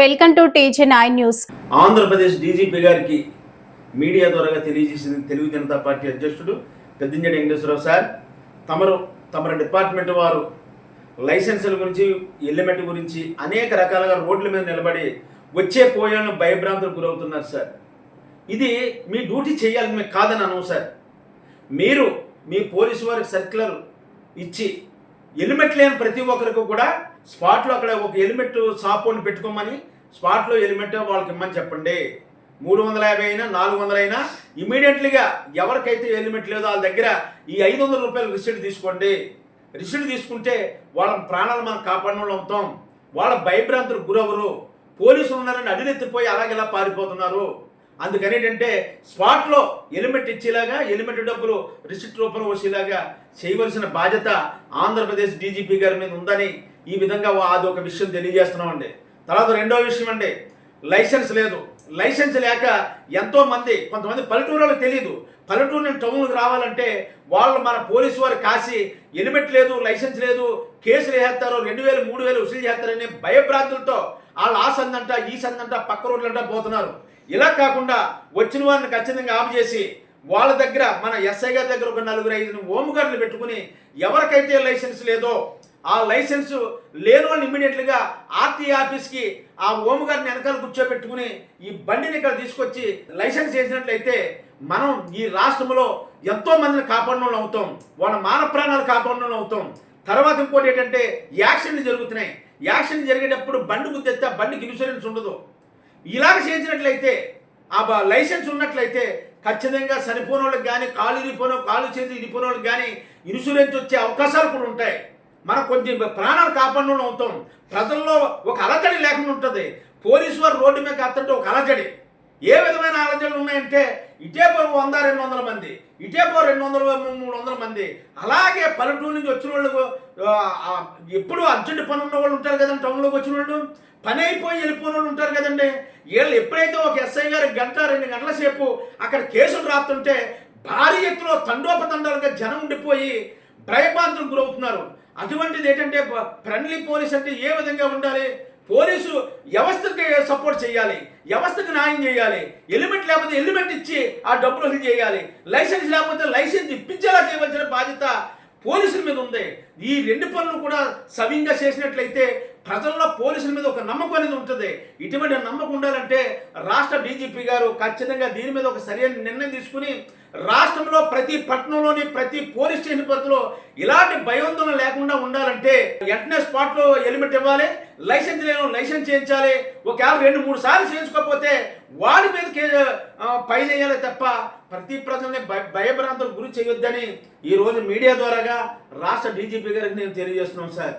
Welcome to TG nine news. Andhra Pradesh DGP గారికి media ద్వారా తెలియజేసింది తెలుగు జనతా పార్టీ అధ్యక్షుడు పెద్దంజడి వెంకటేశ్వరరావు సార్. తమరు తమ డిపార్ట్మెంట్ వారు లైసెన్సుల గురించి ఎలిమెంట్ గురించి అనేక రకాలుగా రోడ్ల మీద నిలబడి వచ్చే పోయాలను భయభ్రాంతులకు గురవుతున్నారు సార్. ఇది మీ డ్యూటీ చేయాలి మీకు కాదని అనవు సార్. మీరు మీ పోలీసు వారికి సర్క్యులర్ ఇచ్చి హెల్మెట్ లేని ప్రతి ఒక్కరికి కూడా స్పాట్లో అక్కడ ఒక హెల్మెట్ షాపుని పెట్టుకోమని స్పాట్లో హెల్మెట్ వాళ్ళకి ఇమ్మని చెప్పండి. మూడు వందల యాభై అయినా నాలుగు వందల అయినా ఇమీడియట్లీగా ఎవరికైతే హెల్మెట్ లేదో వాళ్ళ దగ్గర ఈ ఐదు వందల రూపాయలు రిసీట్ తీసుకోండి. రిసిట్ తీసుకుంటే వాళ్ళ ప్రాణాలు మనం కాపాడిన అవుతాం. వాళ్ళ భయభ్రాంతులు గురవరు పోలీసులు ఉన్నారని అడినెత్తిపోయి అలాగెలా పారిపోతున్నారు. అందుకని ఏంటంటే స్పాట్లో ఎలిమెంట్ ఇచ్చేలాగా ఎలిమెంట్ డబ్బులు రిసిప్ట్ రూపంలో వచ్చేలాగా చేయవలసిన బాధ్యత ఆంధ్రప్రదేశ్ డీజీపీ గారి మీద ఉందని ఈ విధంగా అది ఒక విషయం తెలియజేస్తున్నామండి. తర్వాత రెండో విషయం అండి. లైసెన్స్ లేదు. లైసెన్స్ లేక ఎంతోమంది కొంతమంది పల్లెటూరులో తెలియదు పల్లెటూరు నుంచి టౌన్కి రావాలంటే వాళ్ళు మన పోలీసు వారు కాసి ఎలిమెంట్ లేదు లైసెన్స్ లేదు కేసులు వేస్తారు రెండు వేలు మూడు వేలు వసూలు చేస్తారనే భయభ్రాంతులతో వాళ్ళు ఆ సందంట ఈ సందంట పక్క రోడ్లంట పోతున్నారు. ఇలా కాకుండా వచ్చిన వారిని ఖచ్చితంగా ఆపు చేసి వాళ్ళ దగ్గర మన ఎస్ఐ గారి దగ్గర ఒక నలుగురు ఐదు ఓముగారులు పెట్టుకుని ఎవరికైతే లైసెన్స్ లేదో ఆ లైసెన్స్ లేని వాళ్ళు ఇమ్మీడియట్లుగా ఆర్టీ ఆఫీస్కి ఆ ఓముగారిని వెనకాల కూర్చోబెట్టుకుని ఈ బండిని ఇక్కడ తీసుకొచ్చి లైసెన్స్ చేసినట్లయితే మనం ఈ రాష్ట్రంలో ఎంతో మందిని కాపాడడం అవుతాం. వాళ్ళ మాన ప్రాణాలు కాపాడడం అవుతాం. తర్వాత ఇంకోటి ఏంటంటే యాక్సిడెంట్లు జరుగుతున్నాయి. యాక్సిడెంట్ జరిగేటప్పుడు బండి గుద్దేస్తే ఆ బండికి ఇన్సూరెన్స్ ఉండదు. ఇలాగ చేసినట్లయితే ఆ లైసెన్స్ ఉన్నట్లయితే ఖచ్చితంగా చనిపోయిన వాళ్ళకి కానీ కాలు ఇరిపోయిన కాలు చేతులు ఇరిపోయిన వాళ్ళకి కానీ ఇన్సూరెన్స్ వచ్చే అవకాశాలు కూడా ఉంటాయి. మనం కొంచెం ప్రాణాలు కాపాడడం అవుతాం. ప్రజల్లో ఒక అలజడి లేకుండా ఉంటుంది. పోలీసు వారు రోడ్డు మీద కాస్తుంటే ఒక అలజడి. ఏ విధమైన అలజడులు ఉన్నాయంటే ఇటే వంద రెండు వందల మంది ఇటేపో రెండు వందల మూడు వందల మంది. అలాగే పల్లెటూరు నుంచి వచ్చిన వాళ్ళు ఎప్పుడు అర్జెంట్ పని ఉన్న వాళ్ళు ఉంటారు కదండి టౌన్లోకి వచ్చిన వాళ్ళు. పని అయిపోయి వెళ్ళిపోయిన వాళ్ళు ఉంటారు కదండి. వీళ్ళు ఎప్పుడైతే ఒక ఎస్ఐ గారు గంట రెండు గంటల సేపు అక్కడ కేసులు రాస్తుంటే భారీ ఎత్తులో తండోపతండాలుగా జనం ఉండిపోయి భయభ్రాంతులకు గురవుతున్నారు. అటువంటిది ఏంటంటే ఫ్రెండ్లీ పోలీస్ అంటే ఏ విధంగా ఉండాలి? పోలీసు వ్యవస్థకి సపోర్ట్ చేయాలి వ్యవస్థకి న్యాయం చేయాలి ఎలిమెంట్ లేకపోతే ఎలిమెంట్ ఇచ్చి ఆ డబ్బులు వసూలు చేయాలి లైసెన్స్ లేకపోతే లైసెన్స్ ఇప్పించేలా చేయవలసిన బాధ్యత పోలీసుల మీద ఉంది. ఈ రెండు పనులు కూడా సవ్యంగా చేసినట్లయితే ప్రజల్లో పోలీసుల మీద ఒక నమ్మకం అనేది ఉంటుంది. ఇటువంటి నమ్మకం ఉండాలంటే రాష్ట్ర డీజీపీ గారు ఖచ్చితంగా దీని మీద ఒక సరైన నిర్ణయం తీసుకుని రాష్ట్రంలో ప్రతి పట్టణంలోని ప్రతి పోలీస్ స్టేషన్ పరిధిలో ఇలాంటి భయోందోళన లేకుండా ఉండాలంటే వెంటనే స్పాట్లో హెల్మెట్ ఇవ్వాలి లైసెన్స్ లేని లైసెన్స్ చేయించాలి ఒకవేళ రెండు మూడు సార్లు చేయించుకోకపోతే వాడి మీద పై చేయాలి తప్ప ప్రతి ప్రజల్ని భయ భయభ్రాంతులకు గురి చేయొద్దని ఈ రోజు మీడియా ద్వారాగా రాష్ట్ర డీజీపీ గారికి నేను తెలియజేస్తున్నాను సార్.